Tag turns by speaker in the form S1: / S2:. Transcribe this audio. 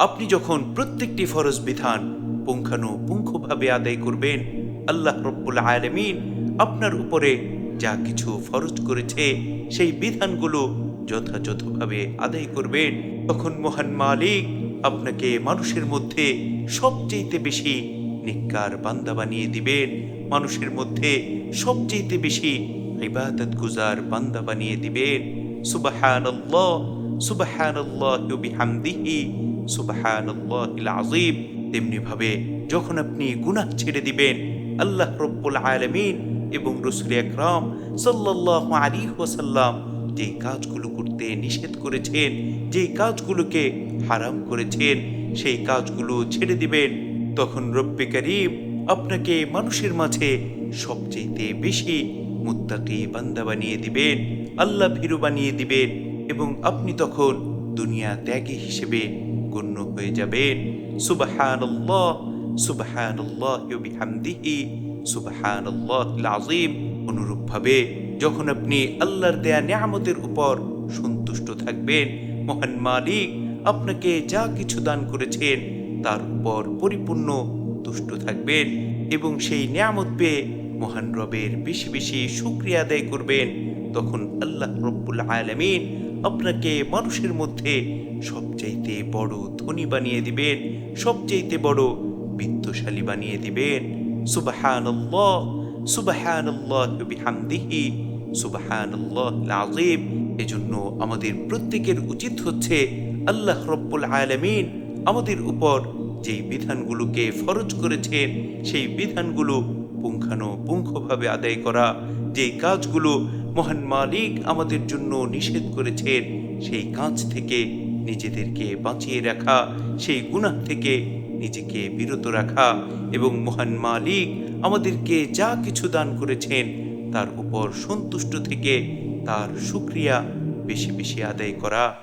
S1: আপনি যখন প্রত্যেকটি ফরজ বিধান পুঙ্খানুপুঙ্খভাবে আদায় করবেন, আল্লাহ রব্বুল আলমিন আপনার উপরে যা কিছু ফরজ করেছে, সেই বিধানগুলো যথাযথভাবে আদায় করবেন। তখন মহান মালিক আপনাকে মানুষের মধ্যে সবচেয়ে বেশি নিকার বান্দা বানিয়ে দিবেন। মানুষের মধ্যে সবচেয়ে বেশি ইবাদত গুজার বান্দা বানিয়ে দিবেন। সুবহানাল্লাহ বিহামদিহি। সুবহানাল্লাহিল আযীম, তেমনি ভাবে যখন আপনি গুনাহ ছেড়ে দিবেন, আল্লাহ রব্বুল আলামিন এবং রসুল আকরাম সাল্লাল্লাহু আলাইহি ওয়াসাল্লাম যে কাজগুলো করতে নিষেধ করেছেন যে কাজগুলোকে হারাম করেছেন, সেই কাজগুলো ছেড়ে দিবেন, তখন রব্বে করিম আপনাকে মানুষের মাঝে সবচেয়ে বেশি মুত্তাকি বান্দা বানিয়ে দিবেন, আল্লাহ ভীরু বানিয়ে দিবেন এবং আপনি তখন দুনিয়া ত্যাগী হিসেবে গণ্য হয়ে যাবেন। সুবহানাল্লাহ সুবহানাল্লাহ বিহামদিহি সুবহানাল্লাহিল আযীম অনুরূপভাবে যখন আপনি আল্লাহর দেয়া নিয়ামতের উপর সন্তুষ্ট থাকবেন, মহান মালিক আপনাকে যা কিছু দান করেছেন তার উপর পরিপূর্ণ তুষ্ট থাকবেন এবং সেই নিয়ামত পেয়ে মহান রবের বেশি বেশি শুক্রিয়া আদায় করবেন। তখন আল্লাহ রব্বুল আলামিন আপনাকে মানুষের মধ্যে সবচাইতে বড় ধনী বানিয়ে দিবেন, সবচাইতে বড় বিত্তশালী বানিয়ে দিবেন। সুবহানাল্লাহ সুবহানাল্লাহ বিহামদিহি, সুবহানাল্লাহ আযীম এজন্য আমাদের প্রত্যেকের উচিত হচ্ছে আল্লাহ রব্বুল আলামিন আমাদের উপর যেই বিধানগুলোকে ফরজ করেছেন, সেই বিধানগুলো পুঙ্খানুপুঙ্খভাবে আদায় করা, যেই কাজগুলো মহান মালিক আমাদের জন্য নিষেধ করেছেন, সেই কাজ থেকে নিজেদেরকে বাঁচিয়ে রাখা, সেই গুনাহ থেকে নিজেকে বিরত রাখা এবং মহান মালিক আমাদেরকে যা কিছু দান করেছেন, তার উপর সন্তুষ্ট থেকে তার সুক্রিয়া বেশি বেশি আদায় করা।